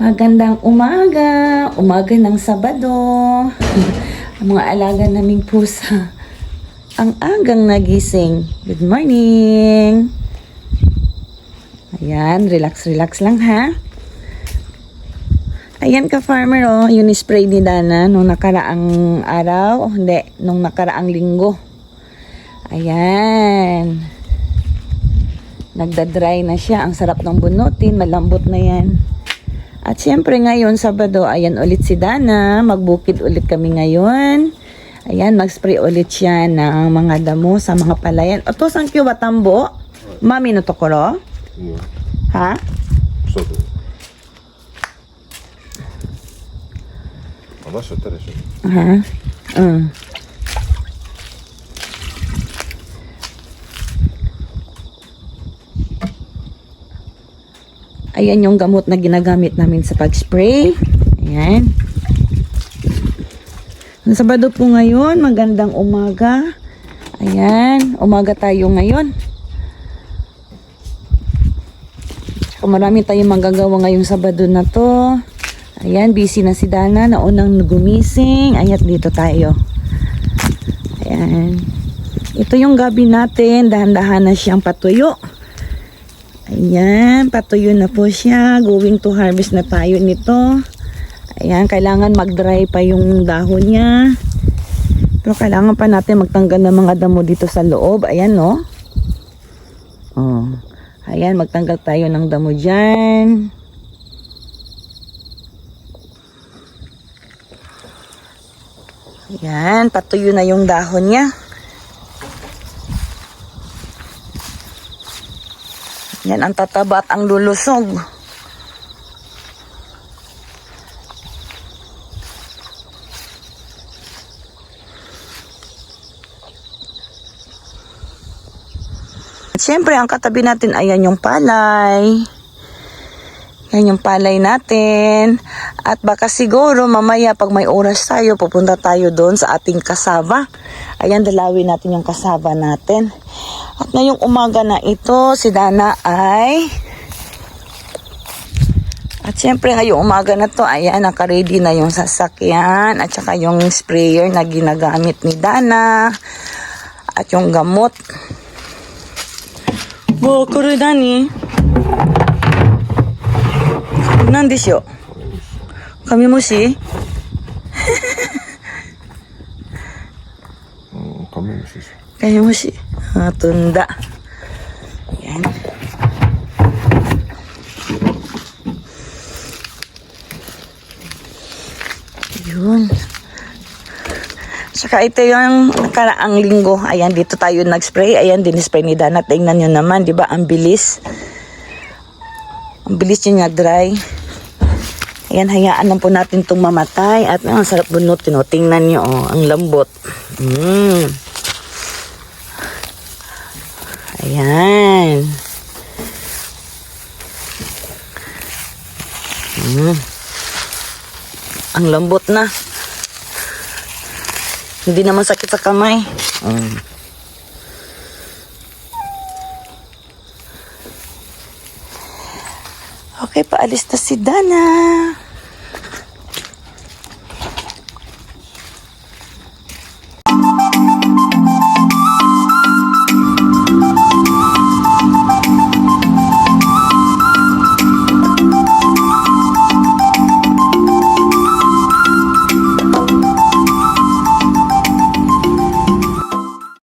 Magandang umaga, umaga ng Sabado. Ang mga alaga naming pusa. Ang agang nagising. Good morning. Ayan, relax, relax lang ha. Ayan ka farmer oh, yun spray ni Dana nung nakaraang araw, oh, hindi, nung nakaraang linggo. Ayan. Nagda-dry na siya. Ang sarap ng bunutin. Malambot na yan. At syempre ngayon, Sabado, ayan ulit si Dana. Magbukid ulit kami ngayon. Ayan, mag-spray ulit siya ng mga damo sa mga palayan. Oto, saan kyo batambo? Mami no tokoro? Yeah. Mm. Ha? So, Mama, so, Ha? Uh. Ayan yung gamot na ginagamit namin sa pag-spray. Ayan. Ang Sabado po ngayon, magandang umaga. Ayan, umaga tayo ngayon. Tsaka marami tayong magagawa ngayong Sabado na to. Ayan, busy na si Dana na unang gumising. Ayat dito tayo. Ayan. Ito yung gabi natin. Dahan-dahan na siyang patuyo. Ayan, patuyo na po siya. Going to harvest na tayo nito. Ayan, kailangan mag-dry pa yung dahon niya. Pero kailangan pa natin magtanggal ng mga damo dito sa loob. Ayan, no? Oh. Ayan, magtanggal tayo ng damo dyan. Yan, patuyo na yung dahon niya. Yan ang tataba at ang lulusog. Siyempre, ang katabi natin, ayan yung palay. Yan yung palay natin. At baka siguro mamaya pag may oras tayo, pupunta tayo doon sa ating kasaba. Ayan, dalawin natin yung kasaba natin. At ngayong umaga na ito, si Dana ay... At syempre ngayong umaga na to, ayan, nakaready na yung sasakyan at saka yung sprayer na ginagamit ni Dana. At yung gamot. Wow, kore Dani. 何でしょうカメムシうんカメムシでしょ カメムシAh, tunda. Yan. Yun. Saka ito yung nakaraang linggo. Ayan, dito tayo nag-spray. Ayan, din-spray ni Dana. Tingnan nyo naman, di ba? Ang bilis. Ang bilis niya dry. Ayan, hayaan lang po natin itong mamatay. At ang sarap bunutin, oh. Tingnan nyo, oh. Ang lambot. Mm. Ayan. Mm. Ang lambot na. Hindi naman sakit sa kamay. Mm. Okay, paalis na si Dana.